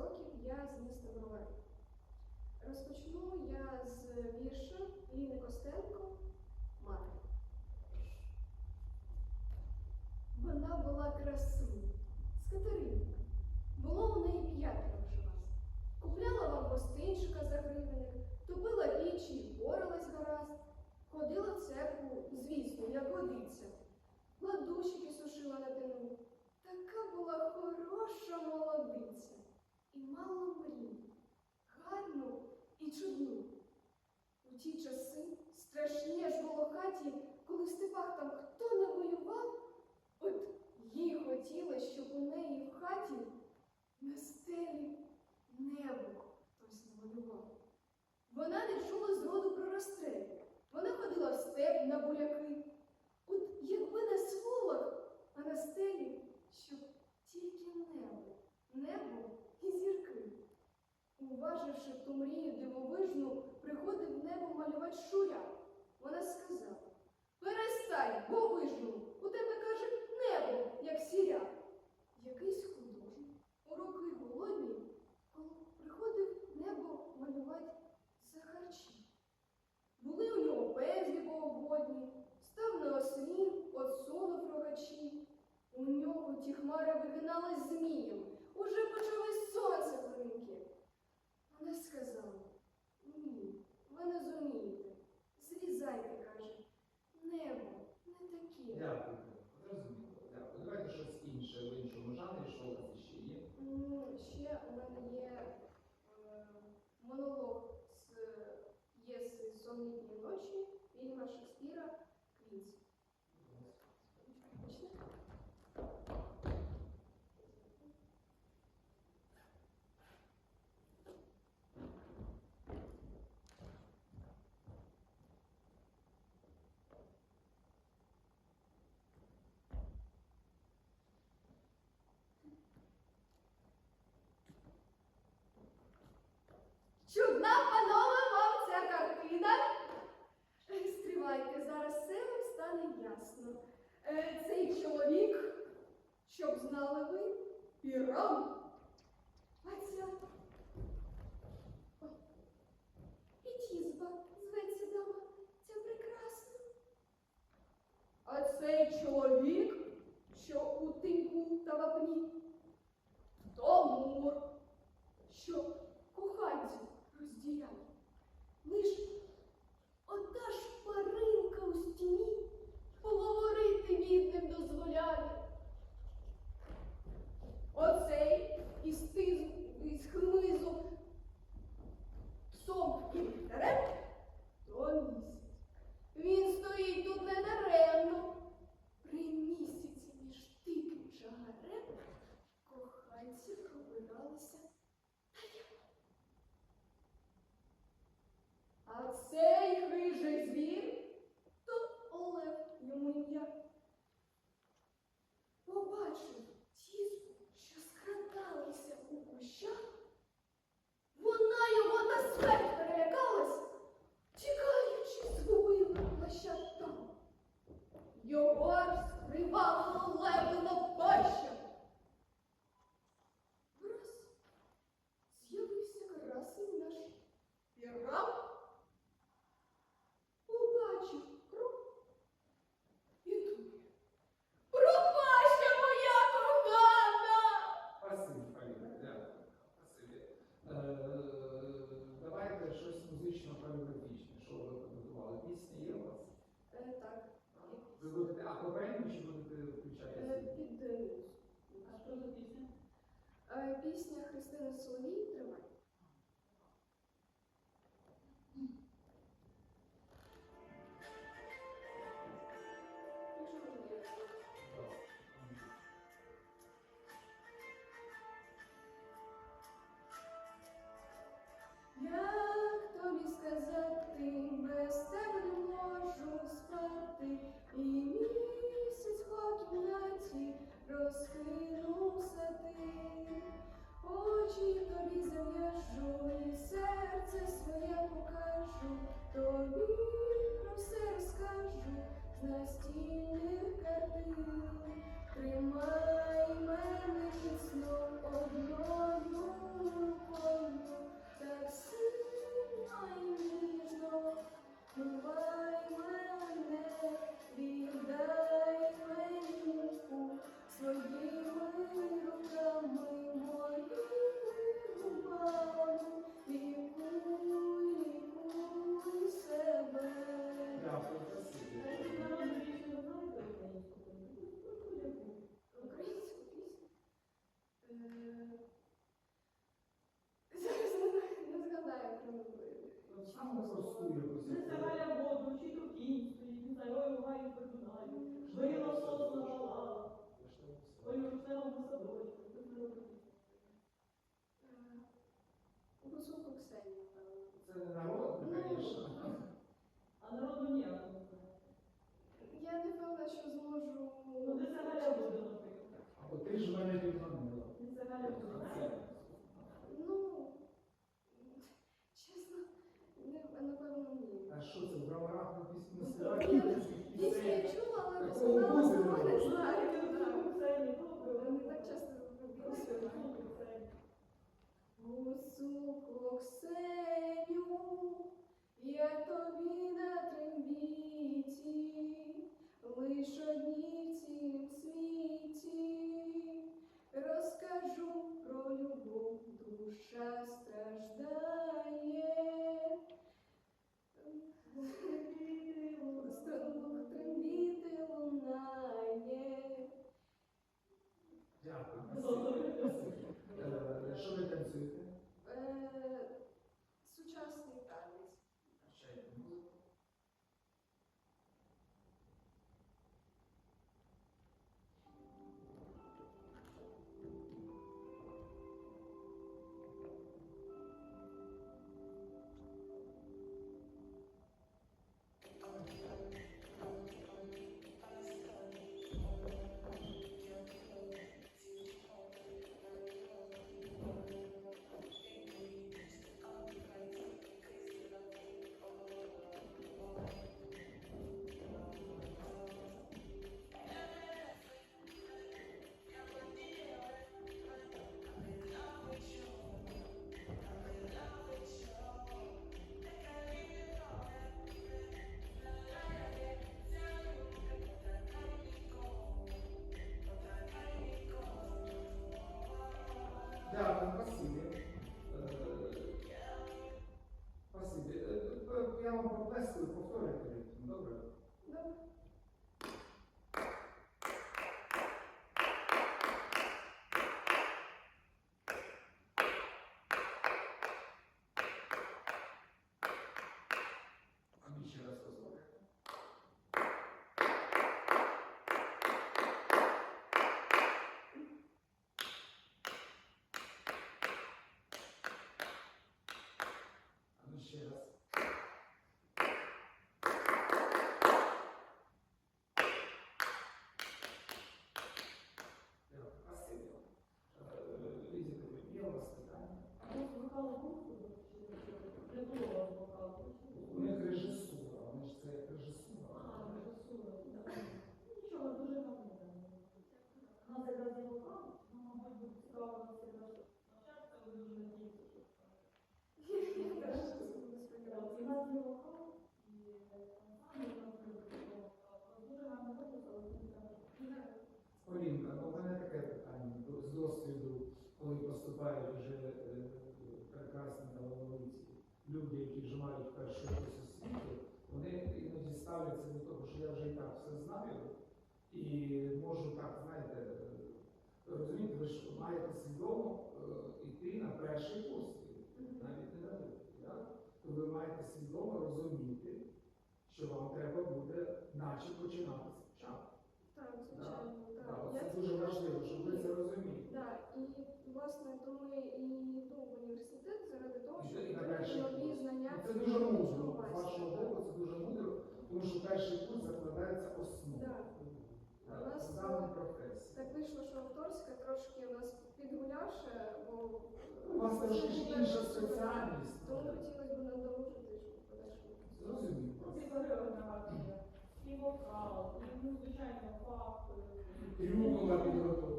років я з міста Бровари. Розпочну я з вірша Ліни Костенко Мати. Вона була красуня, з Катеринки. Було у неї п'ятеро вас. Купляла вам гостинчика за гривенник, топила пічі і поралась гаразд. Ходила в церкву, звісно, як годиться. Ладущики сушила на тину. Така була хороша молодиця. І мало мрій, гарну і чудну. У ті часи страшні аж було хаті, коли в степах там хто не воював, от їй хотілося, щоб у неї в хаті на стелі небо хтось намалював. Вона не чула зроду про розстріл. Вона ходила в степ на буряки. От якби не сволок, а на стелі, щоб тільки небо, небо і зірки. Уваживши ту мрію дивовижну, приходив небо малювати шуря. Вона сказала: Перестань, бовижну, у тебе каже небо, як сіря. Якийсь художник, у роки голодні, коли приходив небо малювати за харчі. Були у нього пезлі богогодні, став на ослін, отсунув рогачі. У нього ті хмари вигинались змієм, уже почалось сонце промінки. Вона сказала, ні, ви не зумієте. Зрізайте, каже, небо не таке. Дякую. Зрозуміло. Дякую. Давайте щось інше в іншому жанрі, що у вас ще є. М, Ще у мене є е, монолог з п'єси Сонні дні ночі Вільяма Шекспіра Квінс. Почнемо? Чудна, панове, вам ця картина. Е, Стривайте, зараз все вам стане ясно. Е, Цей чоловік, щоб знали ви, пірам. А ця. Thank you. люди, які вживають перші світу, вони іноді ставляться до того, що я вже і так все знаю, і можу так, знаєте, е, розуміти, ви ж маєте свідомо е, йти на перший курс, навіть не на другий. То тобто ви маєте свідомо розуміти, що вам треба буде наче починати спочатку. Так, звичайно, так. Да. Це дуже важливо, щоб ви це розуміли. Так, і власне, то ми і ну, університет заради того, щоб отримати нові знання. Це дуже мудро. З вашого боку, це дуже мудро, тому що перший курс закладається основа. Е, так вийшло, що авторська трошки у нас підгулявши, бо ну, у вас е, трошки інша спеціальність. Тому хотілося б надолужити, щоб подальшому. Зрозумів. І вокал, і ну, звичайно, факт. І рухова підготовка.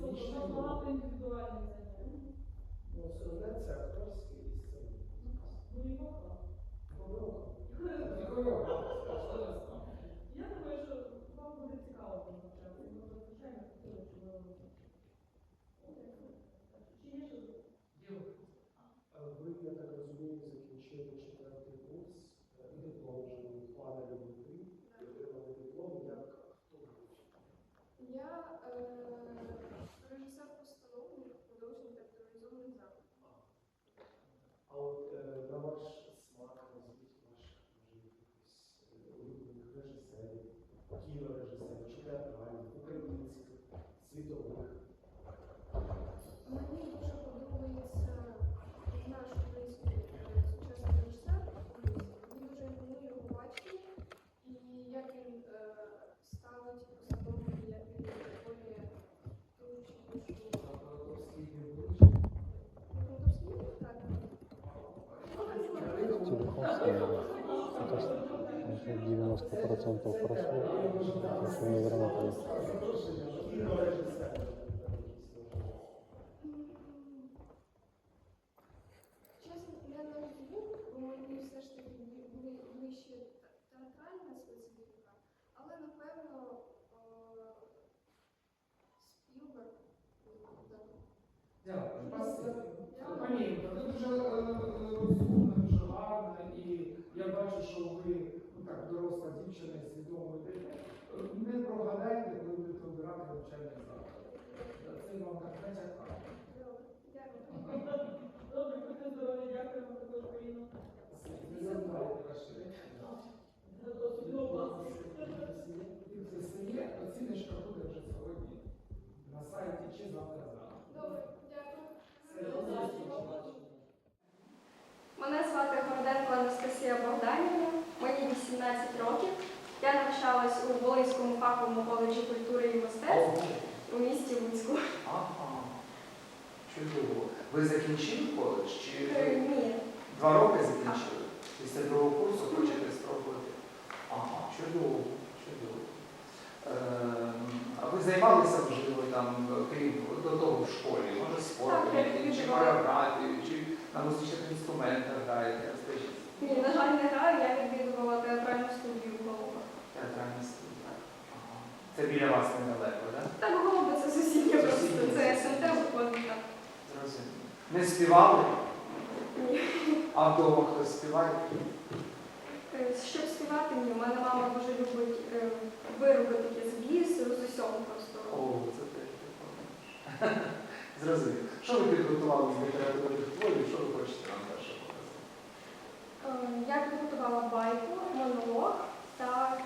Тобто, багато індивідуальних Ну, ну, Я думаю, що вам буде цікаво. 90% прошло, еще не наверное, поехали. Чесно, я не розумію, бо мені все ж таки були ближче театральна специфіка, але напевно е, Спілберг. так. Дякую. Спасибо. Дякую. Пані, ви дуже е, розумна, дуже гарна, і я бачу, що ви ну, так доросла дівчина і свідомо йдете. Е, Не прогадайте, коли будете обирати навчальний заклад. Це вам так натякає. Дякую. Добре, будьте здорові, дякуємо також Поліну. Не забувайте ваші речі. За досвід у вас. І це є, оціночка буде вже сьогодні на сайті чи завтра зранку. Добре, дякую. Все, до зустрічі. Мене звати Городенко Анастасія Богданівна, мені 18 років. Я навчалась у Волинському фаховому культури і мистецтв у місті Луцьку. Ага. Чудово. Ви закінчили коледж чи Е, Ні, два роки закінчили? Після другого курсу хочете спробувати? Ага, чудово, чудово. Ем, а ви займалися можливо там, крім до того в школі? Може Так, спортом, я чи відвідувала. хореографією, чи на музичних інструментах граєте? Розкажіть. ні, на жаль, не граю, я відвідувала театральну студію в студія. Ага. Це біля вас недалеко, так? Так, голуби це сусідня просто, це СМТ виходить так. Зрозуміло. Не співали? Ні. А вдома хтось співає? Е, Щоб співати, ні, у мене мама дуже любить е, вироби такі з бісеру, з усього просто. О, це теж прикольно. Зрозуміло. Що ви підготували з літературних творів, що ви хочете нам перше показати? Е, Я підготувала байку, монолог та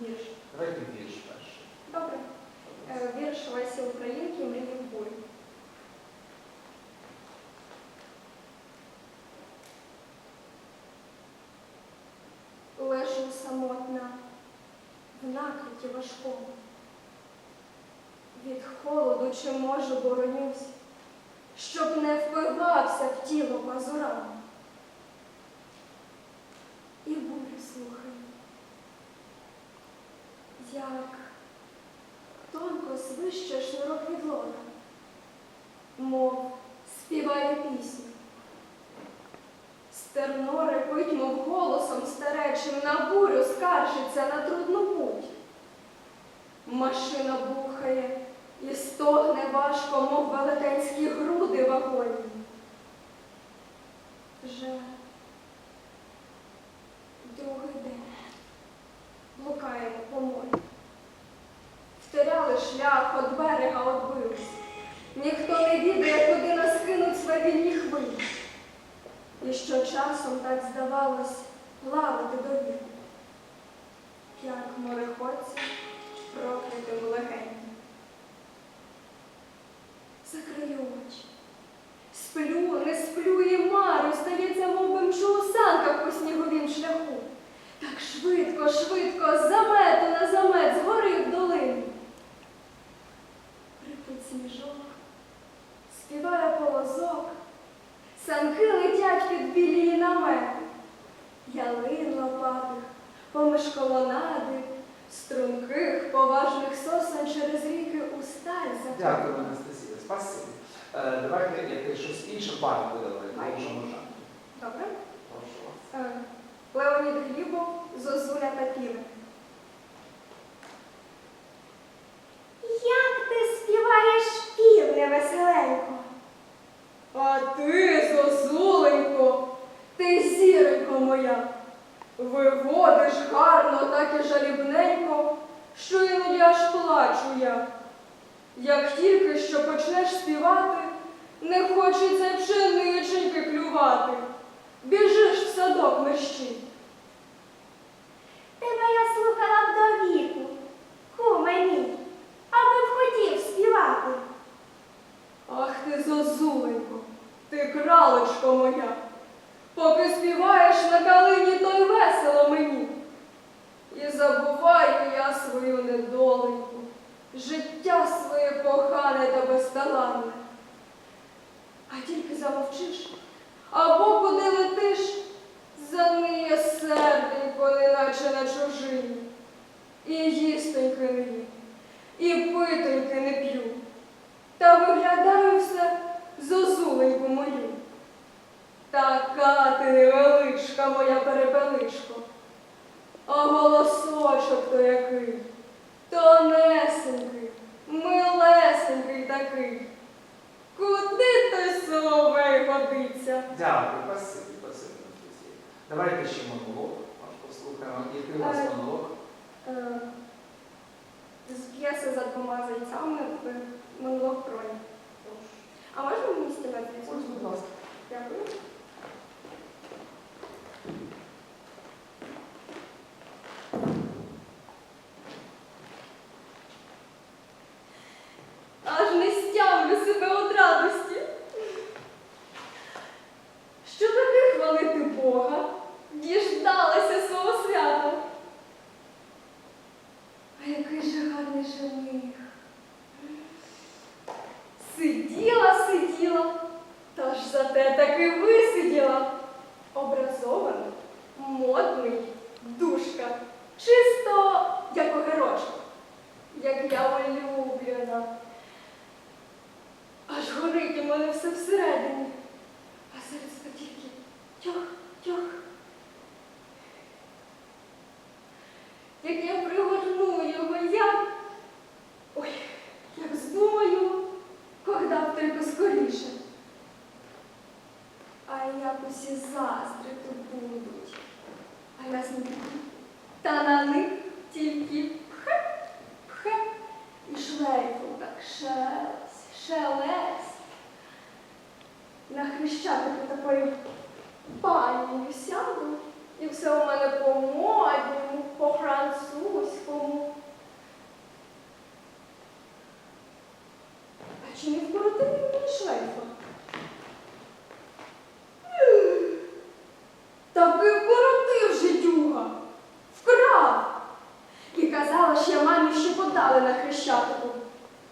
вірш. Давайте вірш перший. Добре. Е, Вірш Лесі Українки Мрії в бурі. Лежу самотна в накриті важкому. Від холоду чи можу боронюсь, щоб не впивався в тіло пазурами. І бурю слухаю, як тонко свище шнурок від лона, мов співає пісню. Стерно репить, мов голосом старечим, на бурю скаржиться на трудну путь. Машина бухає і стогне важко, мов велетенські груди вагоні. Вже другий день блукаємо по морю. Втеряли шлях, от берега odбились. Ніхто не відає, куди нас кинуть свавільні хвилі. І що часом так здавалось плавати до віку, як мореходці проклятим легені. Закрию очі. Сплю, не сплю і марю, стається, мов би мчу у санках по сніговім шляху. Так швидко, швидко, з замету на замет, згори в долину. Припить сніжок, співає полозок, санки летять під білі намети. Ялин лопатих, поміж колонади, струнких, поважних сосен через ріки у сталь Дякую, Анастасія. Спасибі. Е, давайте якесь щось інше барву видали, Давай. іншому жанру. Добре? Прошу вас. Е, Леонід Глібов, Зозуля та Півник. Як ти співаєш півне веселенько? А ти, Зозуленько, ти зіронько моя, виводиш гарно, так і жалібненько, що іноді аж плачу я. Як тільки що почнеш співати, не хочеться й пшениченьки клювати. Біжиш в садок мерщій. Тебе я слухала б до віку, куме мій, аби б хотів співати. Ах ти, Зозуленько, ти кралечко моя, поки співаєш на калині, то й весело мені. І забуваю я свою недоленьку, життя своє кохане та безталанне. А тільки замовчиш, або куди летиш, за наче на чужині. І їстоньки не і питоньки не п'ю. Та виглядаю все зозуленьку мою. Така ти невеличка моя перепелишко. А голосочок то який, тонесенький, милесенький такий. Куди той соловей годиться? Дякую, спасибі, спасибі, Анастасія. Давайте ще монолог. Ваш послухаємо. Який у вас Е, монолог? Е, З п'єси за двома зайцями в монолог кроні. А можна в місті на Ось, будь ласка. Дякую. Аж не стямлю себе від радості. Що таке хвалити Бога? Діждалася свого свята. А який же гарний жених. Сиділа, сиділа, та ж зате таки висиділа. Образований, модний, душка, чисто як огірочок, як я улюблена. Аж горить у мене все всередині, а серце тільки тьох, тьох. Як я пригорну його, я, ой, як здумаю, когда б тільки скоріше. Як усі заздрити будуть, а нас не будуть. Та на них тільки пхе, пхе, і шлейфом так шелесь, шелесь. На хрещатику такою панією сяду, і все у мене по-модньому, по-французькому. А чи не вкоротив мені шлейфа? Таки вкоротив жидюга, вкрав. І казала, що я мамі ще подали на хрещатику.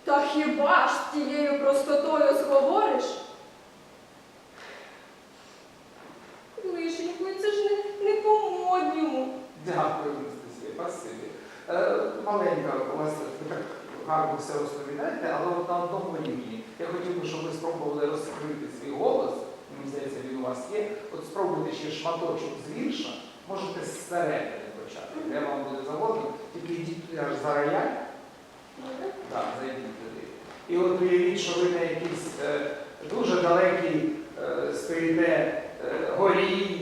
Та хіба ж з тією простотою зговориш? Лишенькою, це ж не, не по-модньому. Дякую, Анастасія, спасибі. Е, маленька, у вас ви так гарно все розповідаєте, але от на одному рівні. Я хотів би, щоб ви спробували розкрити свій голос. Мені здається, він у вас є. От спробуйте ще шматочок з вірша, можете зсередини почати. Де вам буде завгодно, тільки йдіть аж за рояль. Так, зайдіть туди. І от уявіть, що ви на якійсь е, дуже далекій е, стоїте е, горі,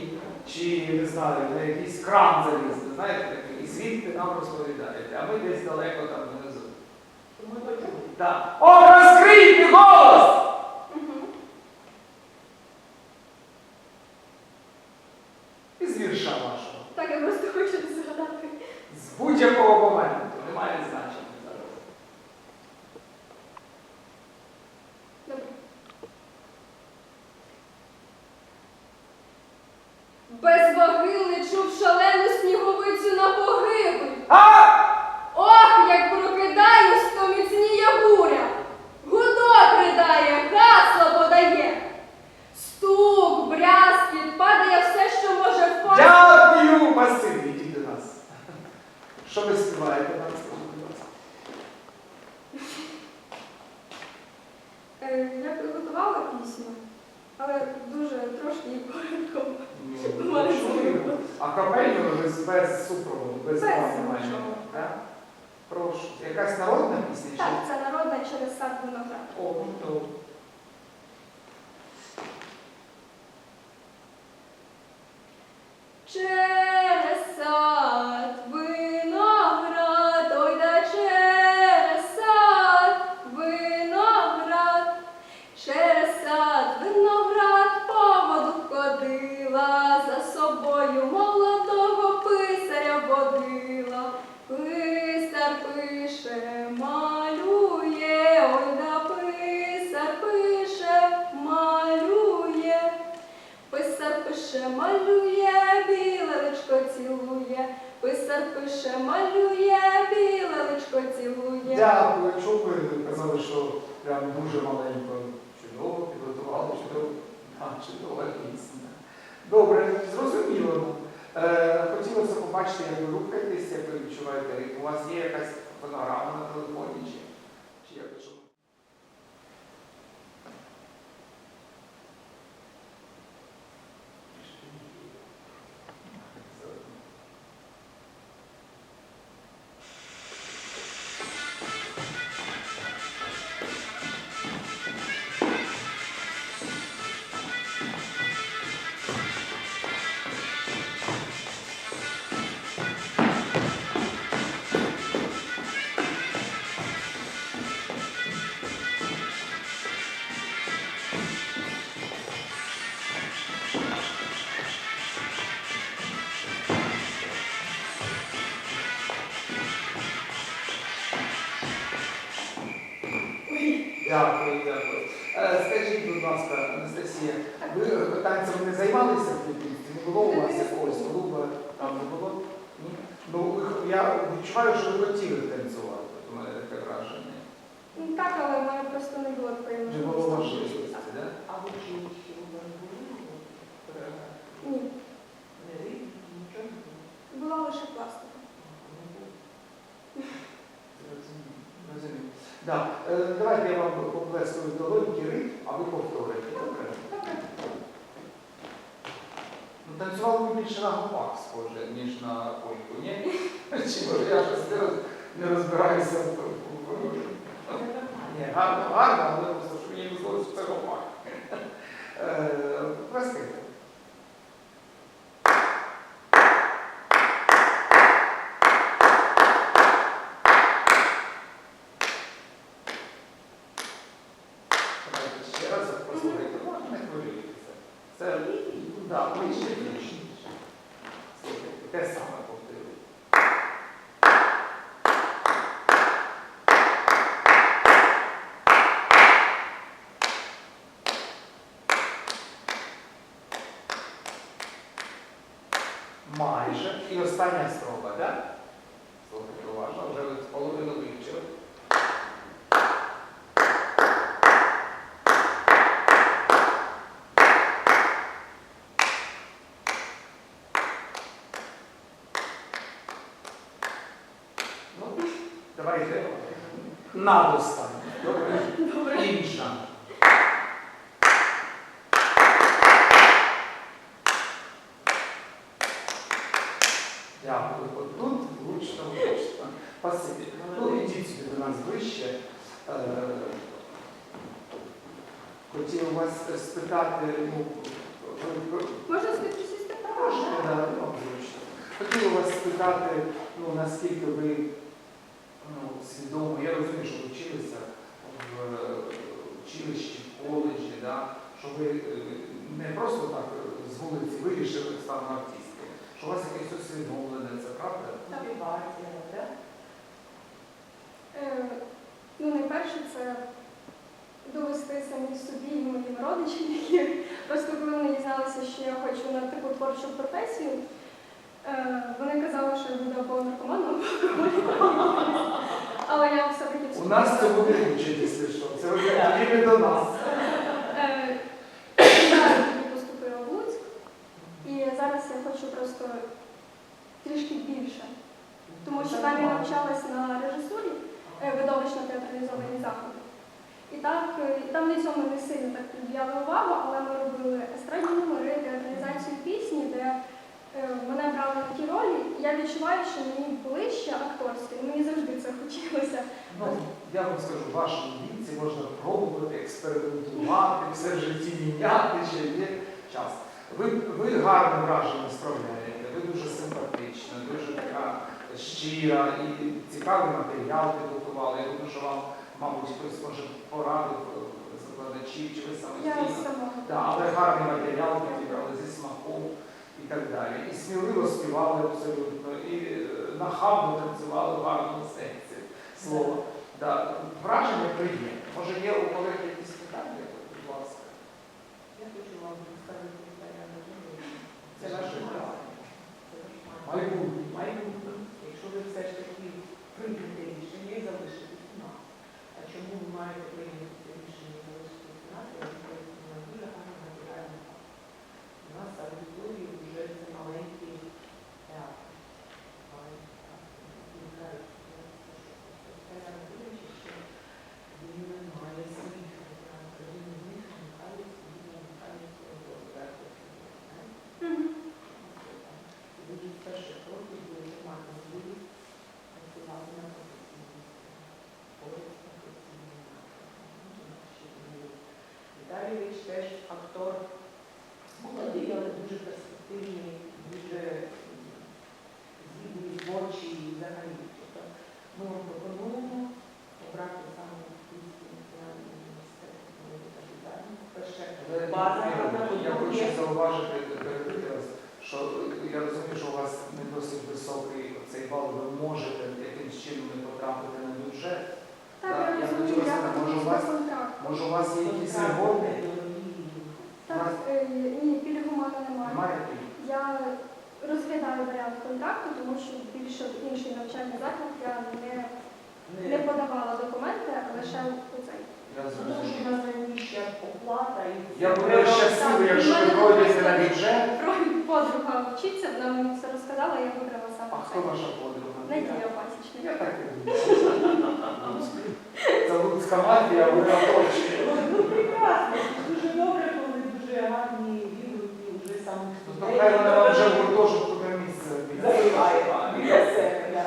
чи не знаю, на якийсь кран залізти, знаєте, і звідти нам розповідаєте, а ми десь далеко там внизу. Так. О, розкрийте голос! Мгм. І з вірша вашого. Так, я просто хочу згадати. З будь-якого моменту. Немає значення зараз. Добре. Без ваги лечу в шалену сніговицю на погибель. А! Ох, як прокидаюсь, то міцніє буря. Гудок ридає, гасло подає. Стук, брязкіт, падає все, що може впасти. Дякую, Василь, йдіть до нас. Що ви співаєте нам, скажіть, будь ласка? Е, Я приготувала пісню, але дуже трошки її коротко. Ну, Мене чую. забило. А капельну без, без супроводу, без Без. Так? Прошу. Якась народна пісня? чи- Так, це народна через сад виноград. О, ну, добре. Дуже маленько чудово підготували, чудово. А, чудова пісня. Добре, зрозуміло. Е, хотілося побачити, як ви рухаєтесь, як ви відчуваєте. У вас є якась фонограма на телефоні чи, чи як Дякую, дякую. Е, Скажіть, будь ласка, Анастасія, ви танцями не займалися в дитинстві? Не було у вас якогось клубу? Там не було? Ні? Ну, я відчуваю, що ви хотіли танцювати. У мене таке враження. Ну, Так, але в мене просто не було такої Не було можливості. можливості, так? А в училищі у вас були? Ні, нічого не було? була лише пластика. Не було. Розумію. Да. Е, Давайте я вам поплескаю в долоньки ритм, а ви повторите. Добре? Ну, танцювали ви більше на гопак схоже, ніж на польку, ні? Чи може я щось не розбираюся в. Ні, гарно, гарно, але просто що мені здалося, що це гопак. Е, Плескайте. Давайте ще раз послухайте, можна не хвилюйтеся. Це, да, ви ще більше. Слухайте, те саме повторюю. Майже. І остання спроба, так? Слухайте уважно, вже ви половину вивчили. Ну, давайте над останнє. Добре? Добре. Інша. Дякую. От Тут влучно, влучно. Спасибі. Ну, ідіть сюди до нас ближче. Е, Хотів вас спитати, ну, ви- Можна співприсісти? Можна, да, ну, зручно. Хотів вас спитати, ну, наскільки ви ну, свідомо, я розумію, що ви вчилися в е, училищі, в коледжі, да? що ви не просто так з вулиці вирішили стану артисткою, що у вас якесь усвідомлене, це правда? Мотивація, так? Е, Ну, найперше, це довести самі собі і моїм родичам, які просто коли вони дізналися, що я хочу на таку творчу професію, е, вони казали, що я буду або наркоманом. Але я все-таки У нас цього не вчитися, що це ви тоді не до нас. Е, Я тоді поступила в Луцьк, і зараз я хочу просто трішки більше. Тому що там я навчалась на режисурі, е, видовищно театралізовані заходи. І так, е, і там на цьому не сильно так приділяли увагу, але ми робили естрадні номери, театралізацію пісні, де е, мене брали на ті ролі, і я відчуваю, що мені ближче акторське, мені завжди це хотілося. Ну, я вам скажу, в вашому віці можна пробувати, експериментувати, все в житті міняти, ще є час. Ви, ви гарне враження справляєте, ви дуже симпатична, дуже така щира і цікавий матеріал підготували. Я думаю, що вам, мабуть, хтось може порадив е, закладачів, чи ви самостійно. але гарний матеріал підібрали зі смаком і так далі. І сміливо співали абсолютно, і е, нахабно танцювали в гарному сенсі слова. Да. Враження приємне. Може є у колег якісь питання, будь ласка. Я хочу вам сказати питання на Це ваше право. Це ваше. Майбутнє. Майбутнє. Якщо ви все ж таки приймете рішення і залишитесь у нас. А чому ви маєте прийняти це рішення і залишитись у нас? Я думаю, це на дуже гарний матеріальний факт. У нас аудиторії вже це маленькі актор молодий, але дуже перспективний, дуже здібний, творчий і взагалі. Тобто ми вам пропонуємо обрати саме Київський національний університет молоді та дизайну. Перше, база я- хочу зауважити, перебити вас, що я розумію, що у вас не досить високий цей бал, ви можете якимось чином не потрапити на бюджет. Так, Так, я я розумію, хотіла я сказати, може, у вас- контракт. У вас є якісь Контракт льготи? недорогі. Так, е, ні, пільгу в мене немає. Немає? Я розглядаю варіант контракту, тому що більше в інший навчальний заклад я не, не Не подавала документи, а лише у цей. Я Тому що зрозумів. нас найнижча оплата і Я буду щасливий, якщо ви пройдете на бюджет. Про подруга вчиться, вона мені все розказала, я вибрала саме А хто ваша подруга? Надія Пасічна. Я так і думаю. Це луцька мафія, ви оточені. Ну, прекрасно, дуже добре, коли дуже гарні відгуки вже самих Ну, хай вона вам вже в гуртожитку на місце. забиває біля себе. да.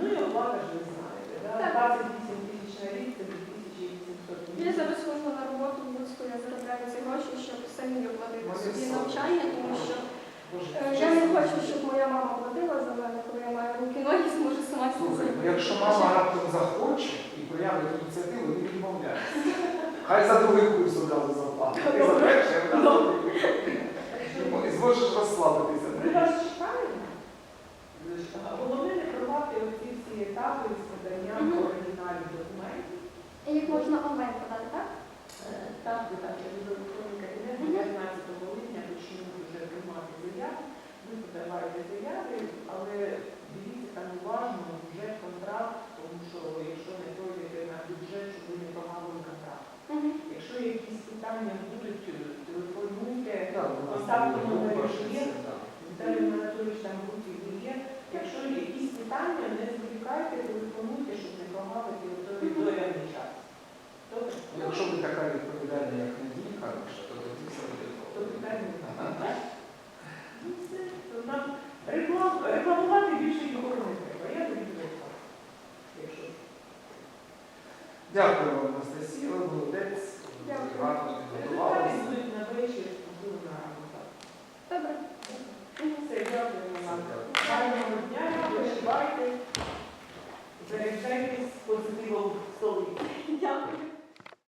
Ну і оплата ж ви знаєте, да? Так. 28 тисяч на рік це 2800 Я зараз хожу на роботу в Луцьку, я заробляю ці гроші, щоб самі оплатити Моє собі сонечко. навчання, тому що Боже, е, я не хочу, щоб моя мама платила за мене, коли я маю руки ноги, зможу сама Слухай, ну якщо мама раптом захоче і проявить ініціативу, не відмовляйся. Хай за другий курс одразу заплатить. Ти за перший одразу. І зможеш розслабитися. Ми вас чекаємо. Головне не провати оці всі етапи з Мгм. оригіналів документів. І їх можна онлайн подати, так? Е, Так, ви так, я буду електронний кабінет 15 липня почнемо вже приймати заяви. Ви подаваєте заяви, але дивіться там уважно вже контракт, тому що якщо не пройдете на бюджет, щоб ви не прогавили контракт. Якщо якісь питання будуть, телефонуйте, контактні ну, є. Віталій Анатолійович там групі є. Якщо якісь питання, не зволікайте, телефонуйте, щоб не прогавити той доявний час. Якщо ви така відповідальна, як Надія Карпаша, то тоді все буде нам рекламувати більше нікого не треба. Я не буду якщо. Дякую вам, Анастасія, ви молодець. Результати будуть на вечір, можливо, на Добре. Все, дякуємо вам. Гарного дня, вишивайте, заряджайтесь позитивом столиці. Дякую.